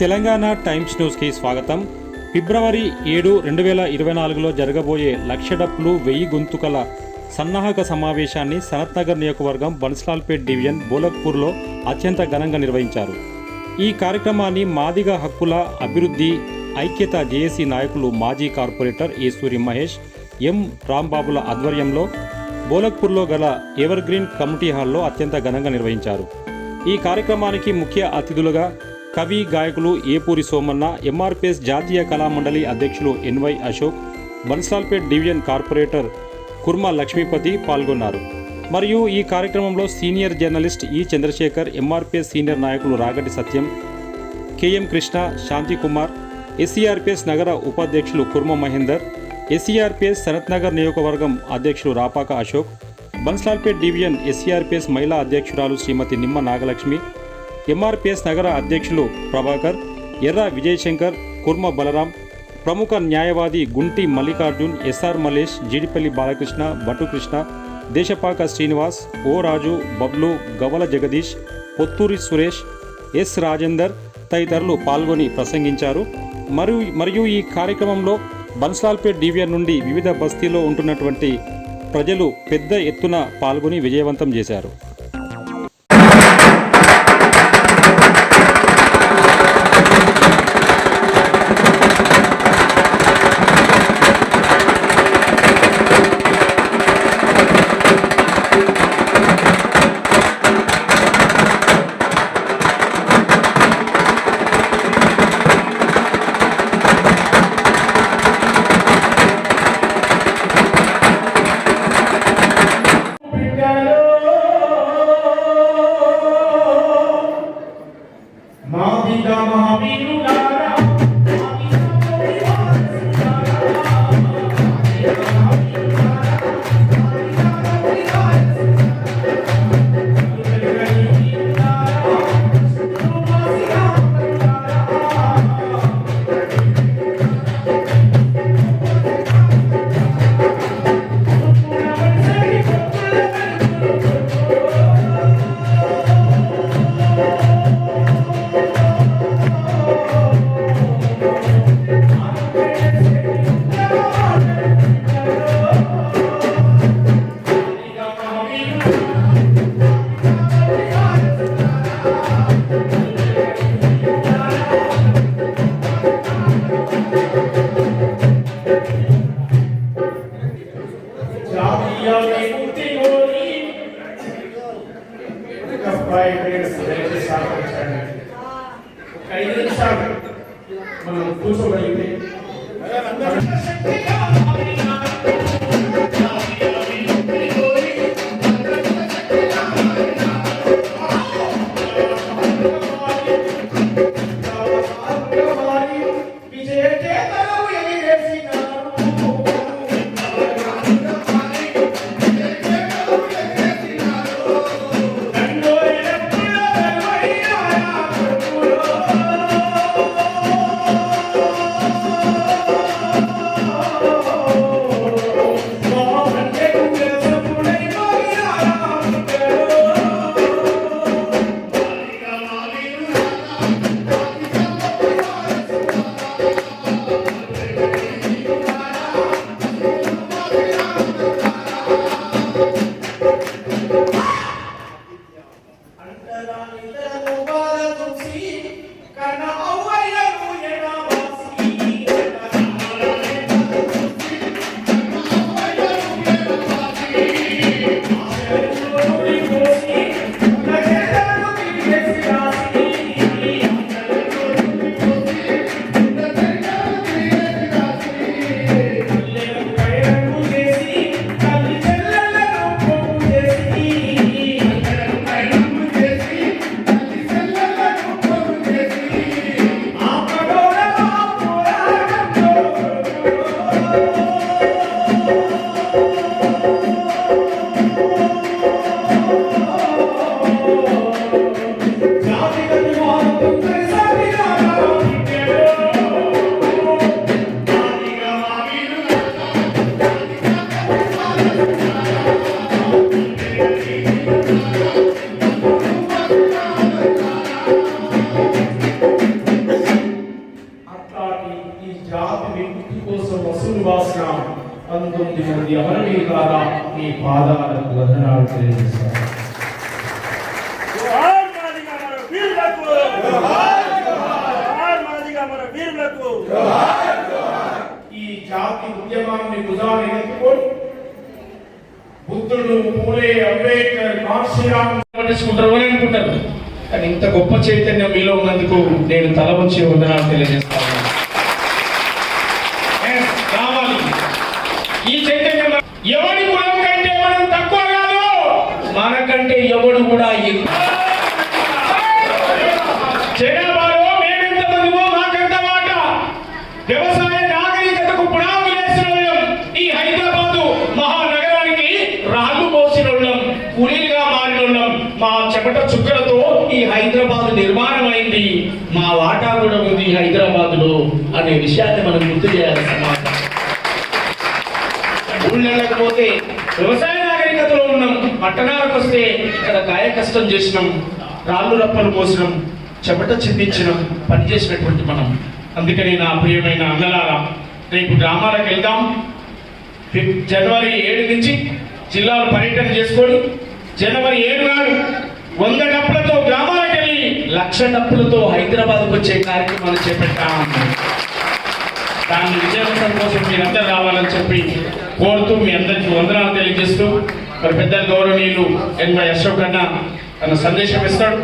Telangana times న్యూస్కి స్వాగతం. ఫిబ్రవరి ఏడు రెండు వేల ఇరవై నాలుగులో జరగబోయే లక్ష డప్పులు వెయ్యి గొంతుకల సన్నాహక సమావేశాన్ని సనత్నగర్ నియోజకవర్గం బన్స్లాల్పేట్ డివిజన్ బోలక్పూర్లో అత్యంత ఘనంగా నిర్వహించారు. ఈ కార్యక్రమాన్ని మాదిగ హక్కుల అభివృద్ధి ఐక్యత జేఏసీ నాయకులు మాజీ కార్పొరేటర్ ఈశ్వరి మహేష్ ఎం రాంబాబుల ఆధ్వర్యంలో బోలక్పూర్లో గల ఎవర్ గ్రీన్ హాల్లో అత్యంత ఘనంగా నిర్వహించారు. ఈ కార్యక్రమానికి ముఖ్య అతిథులుగా కవి గాయకులు ఏపూరి సోమన్న ఎంఆర్పిఎస్ జాతీయ కళామండలి అధ్యక్షులు N Y Ashok Bansilalpet division corporator Kurma Lakshmipathi పాల్గొన్నారు. మరియు ఈ కార్యక్రమంలో సీనియర్ జర్నలిస్ట్ ఈ చంద్రశేఖర్ ఎంఆర్పిఎస్ సీనియర్ నాయకులు Ragati Satyam K M Krishna Shanthikumar SCRPS నగర ఉపాధ్యక్షులు కుర్మ మహేందర్ ఎస్సీఆర్పిఎస్ శరత్నగర్ నియోజకవర్గం అధ్యక్షులు రాపాక అశోక్ బన్స్లాల్పేట్ డివిజన్ ఎస్సీఆర్పిఎస్ మహిళా అధ్యక్షురాలు శ్రీమతి నిమ్మ నాగలక్ష్మి ఎంఆర్పిఎస్ నగర అధ్యక్షులు ప్రభాకర్ ఎర్ర విజయశంకర్ కుర్మ బలరాం ప్రముఖ న్యాయవాది Gunti Mallikarjun S R Malesh Jeedipalli Balakrishna Batukrishna Deshapaka Srinivas O Raju Bablu Gavala Jagadish Potturi Suresh S Rajender తదితరులు పాల్గొని ప్రసంగించారు. మరియు మరియు ఈ కార్యక్రమంలో బన్స్లాల్పేట్ డివిఆర్ నుండి వివిధ బస్తీలో ఉంటున్నటువంటి ప్రజలు పెద్ద ఎత్తున పాల్గొని విజయవంతం చేశారు. ఒక ఒక ఐదు నిమిషాలు మనం కూర్చోగలిగితే Karena Allah మాదిగా మన వీరులకు. జోహార్ మాదిగా మన వీరులకు. ఈ జాతి ఉద్యమాన్ని భుజాన్ని ఎత్తుకొని బుద్ధుడు పూలే అంబేద్కర్ కాశీరామ్ పట్టించుకుంటారు అని అనుకుంటారు. కానీ ఇంత గొప్ప చైతన్యం మీలో ఉన్నందుకు నేను తల వచ్చి వందనాలు తెలియజేస్తాను. ఎవడు వ్యవసాయ నాగరికతకు పునాదులు వేసిన ఈ హైదరాబాదు మహానగరానికి పోసిన కూలీలుగా మారిన మా చెమట చుక్కలతో ఈ హైదరాబాద్ నిర్మాణం అయింది మా వాటా కూడా ఉంది హైదరాబాద్లో అనే విషయాన్ని మనం గుర్తు చేయాలి సమాజం. ఊళ్ళకి పోతే వ్యవసాయ ఉన్నాం. పట్టణాలకు వస్తే ఇక్కడ గాయ కష్టం చేసినాం. రాళ్ళు రప్పలు పోసినాం చెమట చిందించినాం. పనిచేసినటువంటి మనం. అందుకని నా ప్రియమైన అన్నలారా రేపు గ్రామాలకు వెళ్దాం. జనవరి ఏడు నుంచి జిల్లాలో పర్యటన చేసుకొని జనవరి ఏడు నాడు వంద డప్పులతో గ్రామాలకు వెళ్ళి లక్ష డప్పులతో హైదరాబాద్కు వచ్చే కార్యక్రమాలు చేపట్టాం. దాని విజయవంతం కోసం మీరందరూ రావాలని చెప్పి కోరుతూ మీ అందరికీ వందనాలు తెలియజేస్తూ మరి పెద్ద గౌరవనీయులు ఎన్వై అశోక్ అన్న తన సందేశం ఇస్తాడు.